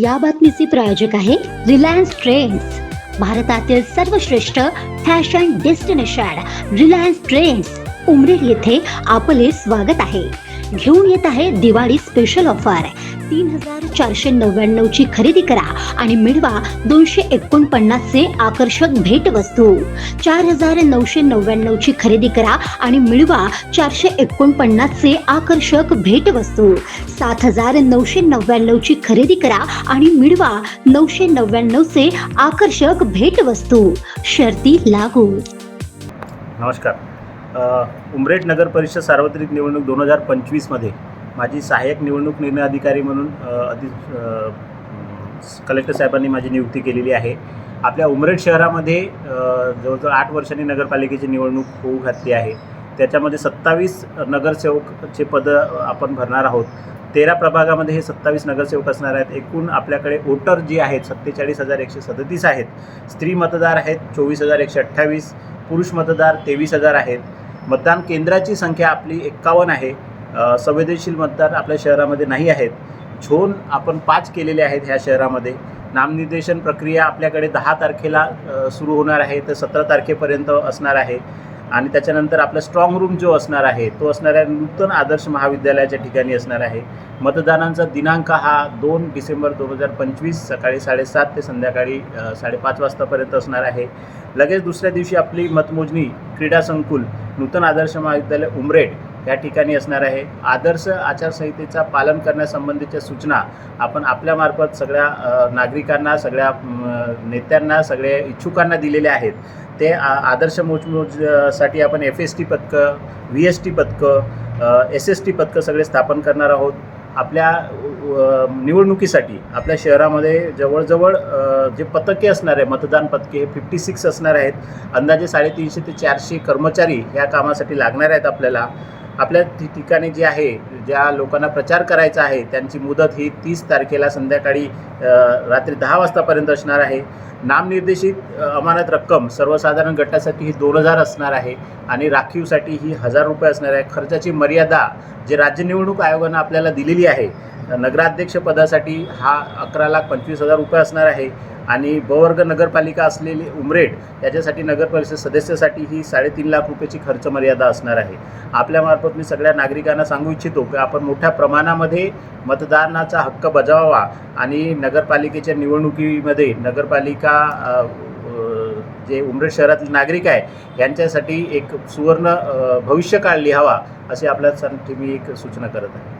या बातमीचे प्रायोजक आहे रिलायन्स ट्रेंड्स भारतातील सर्वश्रेष्ठ fashion destination Reliance Trends Umred येथे आपले स्वागत आहे. घेऊन येत आहे दिवाळी स्पेशल ऑफर तीन हजार चारशे नव्याण्णवची खरेदी करा आणि मिळवा दोनशे एकोणपन्नासचे आकर्षक भेटवस्तू. चार हजार नऊशे नव्याण्णवची खरेदी करा आणि मिळवा चारशे एकोणपन्नासचे आकर्षक भेटवस्तू. सात हजार नऊशे नव्याण्णवची खरेदी करा आणि मिळवा नऊशे नव्याण्णवचे आकर्षक भेटवस्तू. शर्ती लागू. नमस्कार. उमरेट नगर परिषद सार्वत्रिक निवडणूक दोन हजार पंचवीसमध्ये माझी सहाय्यक निवडणूक निर्णय अधिकारी म्हणून अ, अधि कलेक्टर साहेबांनी माझी नियुक्ती केलेली आहे. आपल्या उमरेड शहरामध्ये जवळजवळ आठ वर्षांनी नगरपालिकेची निवडणूक होऊ घातली आहे. त्याच्यामध्ये सत्तावीस नगरसेवकचे पदं आपण भरणार आहोत. तेरा प्रभागामध्ये हे सत्तावीस नगरसेवक असणार आहेत. एकूण आपल्याकडे वोटर जी आहेत सत्तेचाळीस हजार एकशे सदतीस आहेत. स्त्री मतदार आहेत चोवीस हजार एकशे अठ्ठावीस. पुरुष मतदार तेवीस हजार आहेत. मतदान केंद्राची संख्या आपली एक्कावन्न आहे. संवेदनशील मतदार आपल्या शहरामध्ये नाही आहेत. झोन आपण पाच केलेले आहेत ह्या शहरामध्ये. नामनिर्देशन प्रक्रिया आपल्याकडे दहा तारखेला सुरू होणार आहे. तर सतरा तारखेपर्यंत असणार आहे. आणि त्याच्यानंतर आपला स्ट्रॉंग रूम जो असणार आहे तो असणार आहे नूतन आदर्श महाविद्यालयाच्या ठिकाणी असणार आहे. मतदानांचा दिनांक हा दोन डिसेंबर दोन हजार पंचवीस सकाळी साडेसात ते संध्याकाळी साडेपाच वाजतापर्यंत असणार आहे. लगेच दुसऱ्या दिवशी आपली मतमोजणी क्रीडा संकुल नूतन आदर्श महाविद्यालय उमरेड या ठिकाणी असणार आहे. आदर्श आचारसंहितेचा पालन करण्यासंबंधीच्या सूचना आपण आपल्यामार्फत सगळ्या नागरिकांना सगळ्या नेत्यांना सगळ्या इच्छुकांना दिलेल्या आहेत. ते आ- आदर्श मोजमोजसाठी आपण एफ एस टी पथकं व्ही एस टी पथकं एस एस टी पथकं सगळे स्थापन करणार आहोत. आपल्या निवडणुकीसाठी आपल्या शहरामध्ये जवळजवळ जे पथके असणार आहे मतदान पथके हे फिफ्टी सिक्स असणार आहेत अंदाजे साडेतीनशे ते चारशे कर्मचारी ह्या कामासाठी लागणार आहेत आपल्याला. आपल्या ठिकाणी जे आहे ज्या लोकांना प्रचार करायचा आहे त्यांची मुदत ही तीस तारखेला संध्याकाळी रात्री दहा वाजतापर्यंत असणार आहे. नामनिर्देशित अमानत रक्कम सर्वसाधारण गटासाठी ही दोन हजार असणार आहे आणि राखीवसाठी ही हजार रुपये असणार आहे. खर्चाची मर्यादा जे राज्य निवडणूक आयोगानं आपल्याला दिलेली आहे नगराध्यक्षपदासाठी हा अकरा लाख पंचवीस हजार रुपये असणार आहे. आणि बवर्ग नगरपालिका असलेली उमरेड याच्यासाठी नगर परिषद सदस्यासाठी ही साडेतीन लाख रुपयाची खर्च मर्यादा असणार आहे. आपल्यामार्फत मी सगळ्या नागरिकांना सांगू इच्छितो की आपण मोठ्या प्रमाणामध्ये मतदानाचा हक्क बजावावा आणि नगरपालिकेच्या निवडणुकीमध्ये नगरपालिका जे उमरेड शहरातील नागरिक आहे यांच्यासाठी एक सुवर्ण भविष्यकाळ लिहावा असे आपल्यासाठी मी एक सूचना करत आहे.